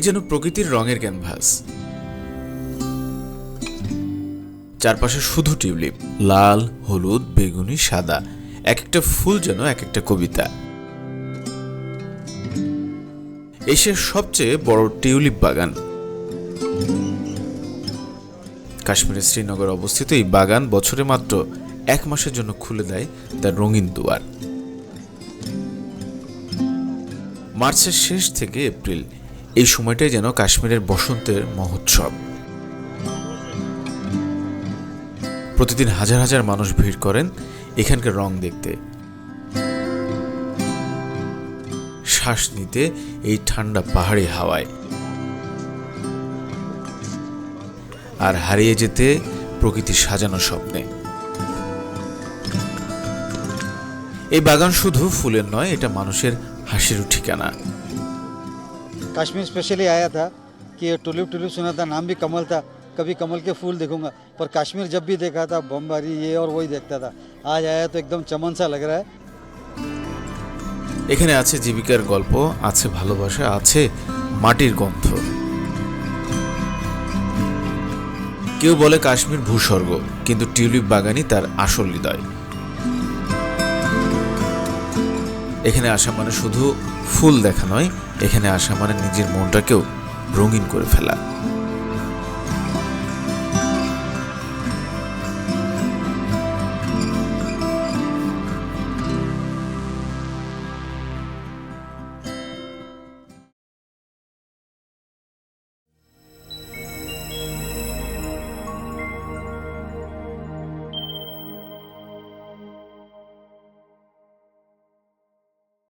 যেন প্রকৃতির রঙের ক্যানভাস চারপাশে শুধু টিউলিপ, লাল, হলুদ, বেগুনি, সাদা। এক একটা ফুল যেন এক একটা কবিতা। এশিয়ার সবচেয়ে বড় টিউলিপ বাগান। কাশ্মীরের শ্রীনগর অবস্থিত এই বাগান বছরে মাত্র এক মাসের জন্য খুলে দেয় তার রঙিন দুয়ার। মার্চের শেষ থেকে এপ্রিল এই সময়টাই যেন কাশ্মীরের বসন্তের মহোৎসব। প্রতিদিন হাজার হাজার মানুষ ভিড় করেন এখানকার রং দেখতে। শ্বাস নিতে এই ঠান্ডা পাহাড়ি হাওয়ায়। আর হারিয়ে যেতে প্রকৃতির সাজানো স্বপ্নে। এই বাগান শুধু ফুলের নয়, এটা মানুষের হাসিরও ঠিকানা। कश्मीर स्पेशली आया था कि ये टुलिप टुलिप सुना था नाम भी कमल था कभी कमल के फूल देखूंगा पर कश्मीर जब भी देखा था बमबारी ये और वही देखता था आज आया तो एकदम चमन सा लग रहा है এখানে আছে জীবিকার গল্প আছে ভালোবাসা আছে মাটির গন্ধ কেউ বলে কাশ্মীর ভূস্বর্গ কিন্তু টিউলিপ বাগানই তার আসল হৃদয় এখানে আসা মানে শুধু ফুল দেখা নয়, এখানে আসা মানে নিজের মনটাকেও রঙিন করে ফেলা।